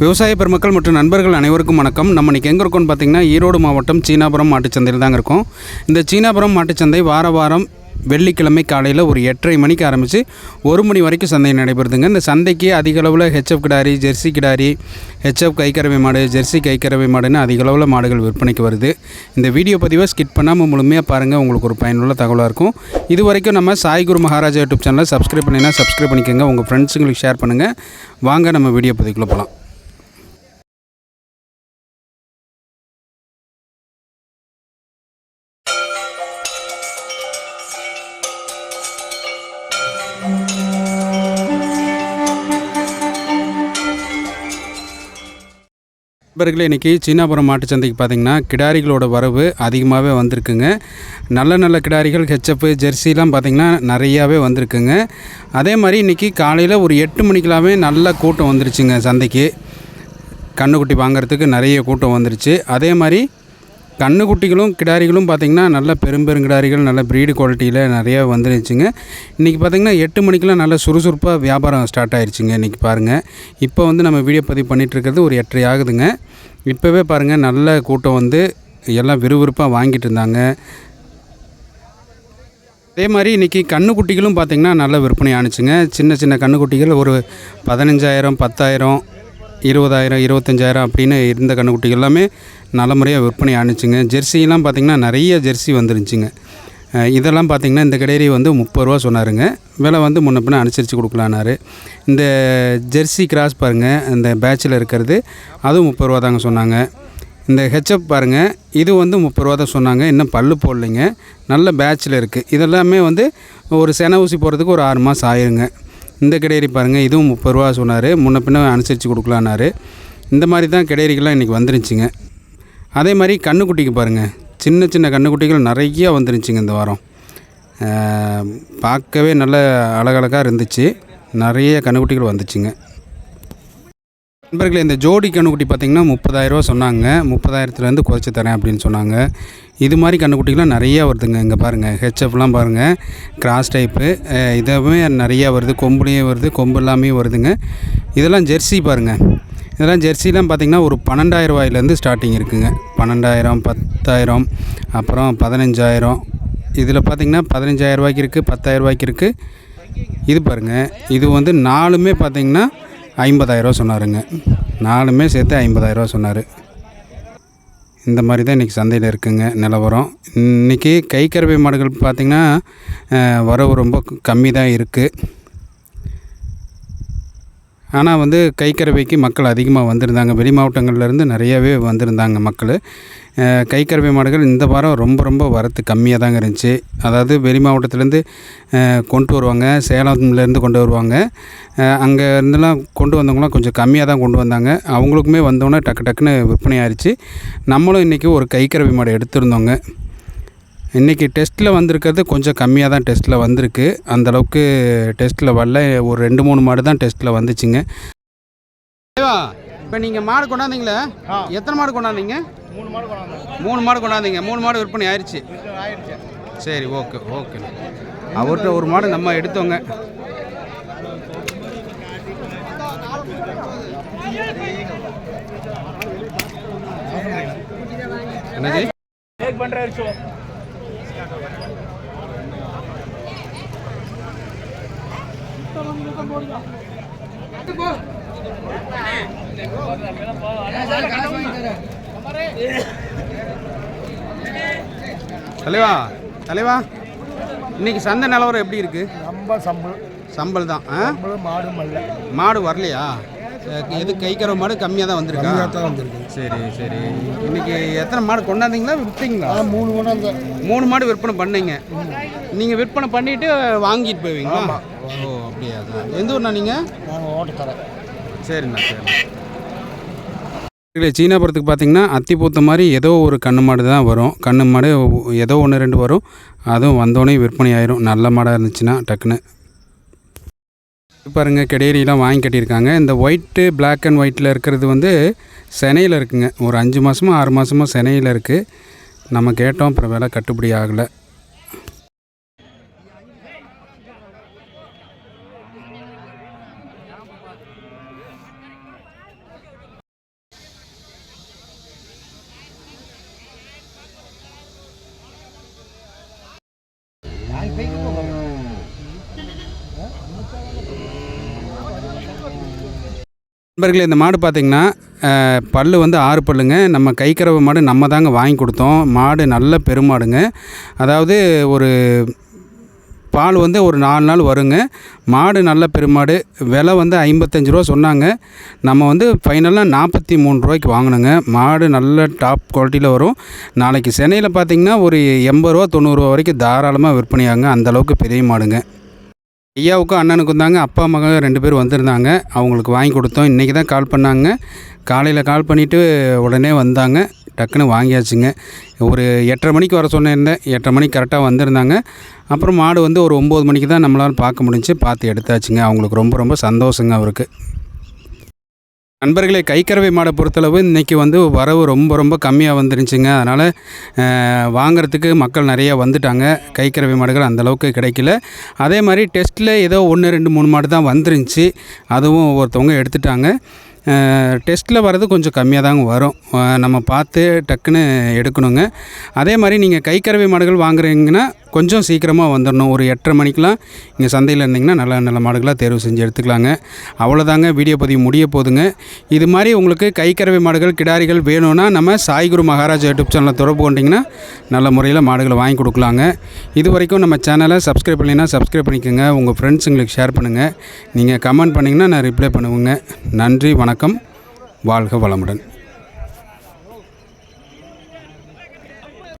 விவசாய பெருமக்கள் மற்றும் நண்பர்கள் அனைவருக்கும் வணக்கம். நம்ம இன்றைக்கி எங்கே இருக்கோம்னு பார்த்தீங்கன்னா ஈரோடு மாவட்டம் சீனாபுரம் மாட்டுச்சந்தையில் தாங்க இருக்கும். இந்த சீனாபுரம் மாட்டுச்சந்தை வார வாரம் வெள்ளிக்கிழமை காலையில் ஒரு எட்டரை மணிக்கு ஆரம்பித்து ஒரு மணி வரைக்கும் சந்தை நடைபெறுதுங்க. இந்த சந்தைக்கு அதிக அளவில் ஹெச்எஃப் கிடாரி ஜெர்சி கிடாரி ஹெச்எஃப் கைக்கறவை மாடு ஜெர்சி கைக்கறவை மாடுன்னு அதிக அளவில் மாடுகள் விற்பனைக்கு வருது. இந்த வீடியோ பதிவை ஸ்கிப் பண்ணாமல் முழுமையாக பாருங்கள் உங்களுக்கு ஒரு பயனுள்ள தகவலாக இருக்கும். இது வரைக்கும் நம்ம சாய்குரு மகாராஜா யூடியூப் சேனலை சப்ஸ்கிரைப் பண்ணினா சப்ஸ்கிரைப் பண்ணிக்கோங்க. உங்கள் ஃப்ரெண்ட்ஸுங்களுக்கு ஷேர் பண்ணுங்கள் வாங்க நம்ம வீடியோ பதிவுக்குள்ளே போகலாம் நண்பர்களே இன்றைக்கி சீனாபுரம் மாட்டுச்சந்தைக்கு பார்த்தீங்கன்னா கிடாரிகளோட வரவு அதிகமாகவே வந்திருக்குங்க. நல்ல நல்ல கிடாரிகள் ஹெச்எப்பு ஜெர்சிலாம் பார்த்திங்கன்னா நிறையாவே வந்திருக்குங்க. அதே மாதிரி இன்றைக்கி காலையில் ஒரு எட்டு மணிக்கெல்லாமே நல்ல கூட்டம் வந்துருச்சுங்க சந்தைக்கு. கண்ணுக்குட்டி வாங்குறதுக்கு நிறைய கூட்டம் வந்துருச்சு. அதே மாதிரி கண்ணுக்குட்டிகளும் கிடாரிகளும் பார்த்திங்கன்னா நல்ல பெரும்பெருங்கிடாரிகள் நல்ல ப்ரீடு குவாலிட்டியில் நிறையா வந்துருச்சுங்க. இன்றைக்கி பார்த்திங்கன்னா எட்டு மணிக்கெலாம் நல்ல சுறுசுறுப்பாக வியாபாரம் ஸ்டார்ட் ஆயிடுச்சுங்க இன்றைக்கி பாருங்கள் இப்போ வந்து நம்ம வீடியோ பதிவு பண்ணிகிட்ருக்கிறது ஒரு எட்டரை ஆகுதுங்க. இப்போவே பாருங்கள் நல்ல கூட்டம் வந்து எல்லாம் விறுவிறுப்பாக வாங்கிட்டு இருந்தாங்க. அதே மாதிரி இன்றைக்கி கண்ணுக்குட்டிகளும் பார்த்திங்கன்னா நல்ல விற்பனை ஆணுச்சுங்க. சின்ன சின்ன கண்ணுக்குட்டிகள் ஒரு பதினஞ்சாயிரம் பத்தாயிரம் இருபதாயிரம் இருபத்தஞ்சாயிரம் அப்படின்னு இருந்த கண்ணுக்குட்டிகள் எல்லாமே நல்ல முறையாக விற்பனை ஆணுச்சுங்க. ஜெர்சிலாம் பார்த்திங்கன்னா நிறைய ஜெர்சி வந்துருந்துச்சுங்க இதெல்லாம் பார்த்திங்கன்னா இந்த கடையரி வந்து முப்பது ரூபா சொன்னாருங்க. விலை வந்து முன்ன பின்ன அனுசரித்து கொடுக்கலானாரு இந்த ஜெர்சி கிராஸ் பாருங்கள் இந்த பேட்சில் இருக்கிறது அதுவும் முப்பது ரூபா தாங்க சொன்னாங்க. இந்த ஹெச்எப் பாருங்கள் இது வந்து முப்பது ரூபா தான் சொன்னாங்க. இன்னும் பல்லு போடலைங்க. நல்ல பேட்சில் இருக்குது இதெல்லாமே வந்து ஒரு சென ஊசி போகிறதுக்கு ஒரு ஆறு மாதம் ஆயிருங்க. இந்த கிடேரி பாருங்கள் இதுவும் முப்பது ரூபா சொன்னார். முன்ன பின்ன அனுசரித்து கொடுக்கலான்னாரு. இந்த மாதிரி தான் கிடேரிகள்லாம் இன்றைக்கி வந்துருச்சுங்க அதே மாதிரி கண்ணுக்குட்டிக்கு பாருங்கள் சின்ன சின்ன கண்ணுக்குட்டிகள் நிறையா வந்துருச்சுங்க இந்த வாரம். பார்க்கவே நல்ல அழகழகாக இருந்துச்சு. நிறைய கண்ணுக்குட்டிகள் வந்துச்சுங்க. நண்பர்களே இந்த ஜோடி கண்ணுக்குட்டி பார்த்திங்கன்னா முப்பதாயிரரூவா சொன்னாங்க. முப்பதாயிரத்துலேருந்து குறைச்சி தரேன் அப்படின்னு சொன்னாங்க. இது மாதிரி கண்ணுக்குட்டிகள்லாம் நிறையா வருதுங்க. இங்கே பாருங்கள் ஹெச்எஃப்லாம் பாருங்கள் கிராஸ் டைப்பு இதுவுமே நிறையா வருது. கொம்புலேயும் வருது. கொம்பு எல்லாமே வருதுங்க. இதெல்லாம் ஜெர்சி பாருங்கள் இதெல்லாம் ஜெர்சிலாம் பார்த்திங்கன்னா ஒரு பன்னெண்டாயிரம் ரூபாயிலேருந்து ஸ்டார்டிங் இருக்குதுங்க பன்னெண்டாயிரம் பத்தாயிரம் அப்புறம் பதினஞ்சாயிரம். இதில் பார்த்திங்கன்னா பதினஞ்சாயிரம் ரூபாய்க்கு இருக்குது பத்தாயிரம் ரூபாய்க்கு இருக்குது இது பாருங்கள் இது வந்து நாலுமே பார்த்திங்கன்னா ஐம்பதாயிரரூவா சொன்னாருங்க. நாலுமே சேர்த்து ஐம்பதாயிரரூவா சொன்னார். இந்த மாதிரி தான் இன்றைக்கி சந்தையில் இருக்குங்க நிலவரம். இன்றைக்கி கை கறவை மாடுகள் பார்த்திங்கன்னா வரவு ரொம்ப கம்மி தான் இருக்குது ஆனால் வந்து கைக்கறவைக்கு மக்கள் அதிகமாக வந்திருந்தாங்க. வெளி மாவட்டங்கள்லேருந்து நிறையவே வந்திருந்தாங்க மக்கள். அஹ், மாடுகள் இந்த வாரம் ரொம்ப ரொம்ப வரத்து கம்மியாக தாங்க இருந்துச்சு. அதாவது வெளி மாவட்டத்துலேருந்து கொண்டு வருவாங்க. சேலம்லேருந்து கொண்டு வருவாங்க. அங்கே இருந்தெல்லாம் கொண்டு வந்தவங்களாம் கொஞ்சம் கம்மியாக தான் கொண்டு வந்தாங்க. அவங்களுக்குமே வந்தோன்னே டக்கு டக்குன்னு விற்பனை ஆயிடுச்சு நம்மளும் இன்றைக்கி ஒரு கைக்கறவை மாடு எடுத்திருந்தோங்க. இன்றைக்கி டெஸ்ட்டில் வந்திருக்கிறது கொஞ்சம் கம்மியாக தான் டெஸ்ட்டில் வந்திருக்கு. அந்தளவுக்கு டெஸ்ட்டில் வரல. ஒரு ரெண்டு மூணு மாடு தான் டெஸ்ட்டில் வந்துச்சுங்க. இப்போ நீங்கள் மாடு கொண்டாந்தீங்களே? எத்தனை மாடு கொண்டாந்தீங்க? மூணு மாடு கொண்டாந்து மூணு மாடு கொண்டாந்தீங்க. மூணு மாடு விற்பனை ஆயிடுச்சு சரி ஓகே ஓகே. அவர்கிட்ட ஒரு மாடு நம்ம எடுத்தோங்க. என்னது? தலைவா தலைவா இன்னைக்கு சந்தை நிலவரம் எப்படி இருக்கு? ரொம்ப சம்பளம் சம்பல் தான் மாடு மாடு வரலையா? எது கைக்கிற மாடு கம்மியாக தான் வந்திருக்கா? தான் வந்திருக்கு. சரி சரி. இன்னைக்கு எத்தனை மாடு கொண்டாந்தீங்களா விற்றீங்களா மூணு கொண்டாந்து மூணு மாடு விற்பனை பண்ணீங்க. நீங்கள் விற்பனை பண்ணிட்டு வாங்கிட்டு போவீங்களா? ஓ அப்படியா சார். எந்த ஊர்ண்ணா நீங்கள் நாங்கள் ஓட்ட தரோம் சரிண்ணா சரிண்ணா இல்லை சீனாபுரத்துக்கு பார்த்தீங்கன்னா அத்திப்பூத்த மாதிரி ஏதோ ஒரு கண்ணு மாடு தான் வரும். கண்ணு மாடு ஏதோ ஒன்று ரெண்டு வரும். அதுவும் வந்தோடனே விற்பனை ஆயிரும். நல்ல மாடாக இருந்துச்சுன்னா டக்குன்னு. பாருங்கள் கெடேரியெலாம் வாங்கி கட்டியிருக்காங்க. இந்த ஒயிட்டு பிளாக் அண்ட் ஒயிட்டில் இருக்கிறது வந்து சென்னையில் இருக்குங்க. ஒரு அஞ்சு மாதமோ ஆறு மாதமோ சென்னையில் இருக்குது நம்ம கேட்டோம் அப்புறம் விலை கட்டுப்படி ஆகலை. Thank you. நண்பர்களே இந்த மாடு பார்த்திங்கன்னா பல் வந்து ஆறு பல்லுங்க. நம்ம கைக்கிறவ மாடு நம்ம தாங்க வாங்கி கொடுத்தோம். மாடு நல்ல பெருமாடுங்க. அதாவது ஒரு பால் வந்து ஒரு நாலு நாள் வருங்க. மாடு நல்ல பெருமாடு. விலை வந்து ஐம்பத்தஞ்சு ரூபா சொன்னாங்க. நம்ம வந்து ஃபைனலாக நாற்பத்தி மூணு ரூபாய்க்கு வாங்கினோங்க. மாடு நல்ல டாப் குவாலிட்டியில் வரும். நாளைக்கு சென்னையில் பார்த்திங்கன்னா ஒரு எண்பது ரூபா தொண்ணூறுரூவா வரைக்கும் தாராளமாக விற்பனையாகுங்க. அந்தளவுக்கு பெரிய மாடுங்க. ஐயாவுக்கும் அண்ணனுக்கும் தாங்க அப்பா மகன் ரெண்டு பேர் வந்திருந்தாங்க. அவங்களுக்கு வாங்கி கொடுத்தோம். இன்றைக்கி தான் கால் பண்ணாங்க. காலையில் கால் பண்ணிவிட்டு உடனே வந்தாங்க. டக்குன்னு வாங்கியாச்சுங்க. ஒரு எட்டரை மணிக்கு வர சொன்னிருந்தேன் எட்டரை மணிக்கு கரெக்டாக வந்திருந்தாங்க. அப்புறம் மாடு வந்து ஒரு ஒம்பது மணிக்கு தான் நம்மளால் பார்க்க முடிஞ்சு பார்த்து எடுத்தாச்சுங்க. அவங்களுக்கு ரொம்ப ரொம்ப சந்தோஷங்க அவருக்கு. நண்பர்களே கைக்கறவை மாடை பொறுத்தளவு இன்றைக்கி வந்து வரவு ரொம்ப ரொம்ப கம்மியாக வந்துருந்துச்சுங்க அதனால் வாங்கிறதுக்கு மக்கள் நிறையா வந்துட்டாங்க. கைக்கறவை மாடுகள் அந்தளவுக்கு கிடைக்கல. அதே மாதிரி டெஸ்ட்டில் ஏதோ ஒன்று ரெண்டு மூணு மாடு தான் வந்துருந்துச்சு. அதுவும் ஒருத்தவங்க எடுத்துட்டாங்க. டெஸ்ட்டில் வர்றது கொஞ்சம் கம்மியாக தாங்க வரும். நம்ம பார்த்து டக்குன்னு எடுக்கணுங்க. அதே மாதிரி நீங்கள் கைக்கறவை மாடுகள் வாங்குறீங்கன்னா கொஞ்சம் சீக்கிரமாக வந்துடணும். ஒரு எட்டரை மணிக்கெலாம் இங்கே சந்தையில் இருந்தீங்கன்னா நல்ல நல்ல மாடுகளாக தேர்வு செஞ்சு எடுத்துக்கலாங்க. அவ்வளோதாங்க வீடியோ பதிவு முடிய போதுங்க. இது மாதிரி உங்களுக்கு கைக்கறவை மாடுகள் கிடாரிகள் வேணும்னா நம்ம சாய்குரு மகாராஜ் யூடியூப் சேனலில் தொடர்பு கொண்டிங்கன்னா நல்ல முறையில் மாடுகளை வாங்கி கொடுக்கலாங்க. இது வரைக்கும் நம்ம சேனலை சப்ஸ்கிரைப் பண்ணிங்கன்னா சப்ஸ்கிரைப் பண்ணிக்கோங்க. உங்கள் ஃப்ரெண்ட்ஸுங்களுக்கு ஷேர் பண்ணுங்கள் நீங்கள் கமெண்ட் பண்ணிங்கன்னா நான் ரிப்ளை பண்ணுவேங்க. நன்றி வணக்கம். வாழ்க வளமுடன்.